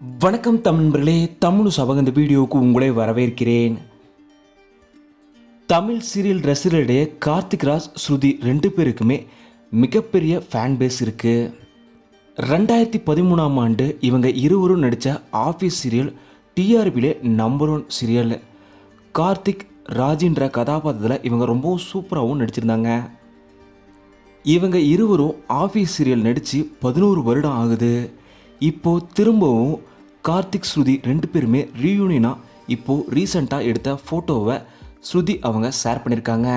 வணக்கம் தமிழ் தமிழ் சபக இந்த வீடியோவுக்கு உங்களை வரவேற்கிறேன். தமிழ் சீரியல் ரசிகர்களிடையே கார்த்திக் ராஜ் ஸ்ருதி ரெண்டு பேருக்குமே மிகப்பெரிய ஃபேன் பேஸ் இருக்குது ரெண்டாயிரத்தி பதிமூணாம் ஆண்டு இவங்க இருவரும் நடித்த ஆஃபீஸ் சீரியல் டிஆர்பியிலே நம்பர் ஒன் சீரியல் கார்த்திக் ராஜின்ற கதாபாத்திரத்தில் இவங்க ரொம்பவும் சூப்பராகவும் நடிச்சிருந்தாங்க. இவங்க இருவரும் ஆஃபீஸ் சீரியல் நடித்து பதினோரு வருடம் ஆகுது. இப்போது திரும்பவும் கார்த்திக் ஸ்ருதி ரெண்டு பேருமே ரீயூனியனாக இப்போது ரீசண்டாக எடுத்த ஃபோட்டோவை ஸ்ருதி அவங்க ஷேர் பண்ணியிருக்காங்க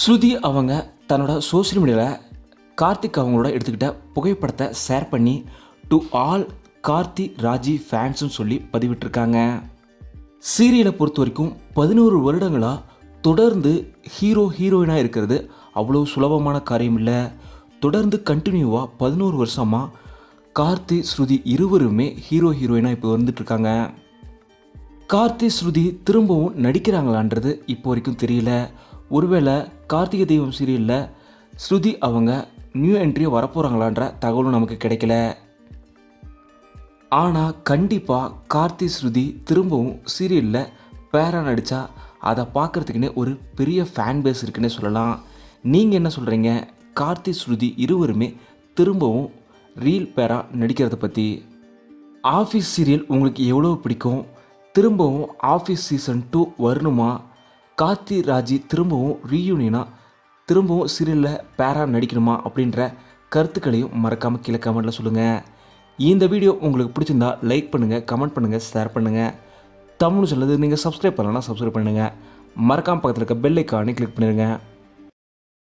ஸ்ருதி அவங்க தன்னோட சோஷியல் மீடியாவில் கார்த்திக் அவங்களோட எடுத்துக்கிட்ட புகைப்படத்தை ஷேர் பண்ணி டு ஆல் கார்த்தி ராஜி ஃபேன்ஸ்னு சொல்லி பதிவிட்டிருக்காங்க. சீரியலை பொறுத்த வரைக்கும் பதினோரு வருடங்களாக தொடர்ந்து ஹீரோ ஹீரோயினாக இருக்கிறது. அவ்வளோ சுலபமான காரியம் இல்லை. தொடர்ந்து கண்டினியூவாக பதினோரு வருஷமாக கார்த்தி ஸ்ருதி இருவருமே ஹீரோ ஹீரோயினாக இப்போ வந்துட்டுருக்காங்க கார்த்தி ஸ்ருதி திரும்பவும் நடிக்கிறாங்களான்றது இப்போ வரைக்கும் தெரியல. ஒருவேளை கார்த்திகை தெய்வம் சீரியலில் ஸ்ருதி அவங்க நியூ என்ட்ரியை வரப்போகிறாங்களான்ற தகவலும் நமக்கு கிடைக்கல. ஆனால் கண்டிப்பாக கார்த்தி ஸ்ருதி திரும்பவும் சீரியலில் பேரா நடித்தா அதை பார்க்குறதுக்குன்னே ஒரு பெரிய ஃபேன் பேஸ் இருக்குன்னே சொல்லலாம். நீங்கள் என்ன சொல்கிறீங்க கார்த்தி ஸ்ருதி இருவருமே திரும்பவும் ரீல் பேரா நடிக்கிறத பற்றி ஆஃபீஸ் சீரியல் உங்களுக்கு எவ்வளோ பிடிக்கும் திரும்பவும் ஆஃபீஸ் சீசன் டூ வரணுமா? கார்த்தி ராஜி திரும்பவும் ரீயூனியனாக திரும்பவும் சீரியலில் பேரா நடிக்கணுமா? அப்படின்ற கருத்துக்களையும் மறக்காமல் கீழே கமெண்ட்டில் சொல்லுங்கள் இந்த வீடியோ உங்களுக்கு பிடிச்சிருந்தா லைக் பண்ணுங்கள் கமெண்ட் பண்ணுங்கள் ஷேர் பண்ணுங்கள் தமிழ் சொல்லுது நீங்கள் சப்ஸ்கிரைப் பண்ணலன்னா சப்ஸ்கிரைப் பண்ணுங்கள் மறக்காமல் பக்கத்தில் இருக்க பெல் ஐக்கானே கிளிக் பண்ணிடுங்க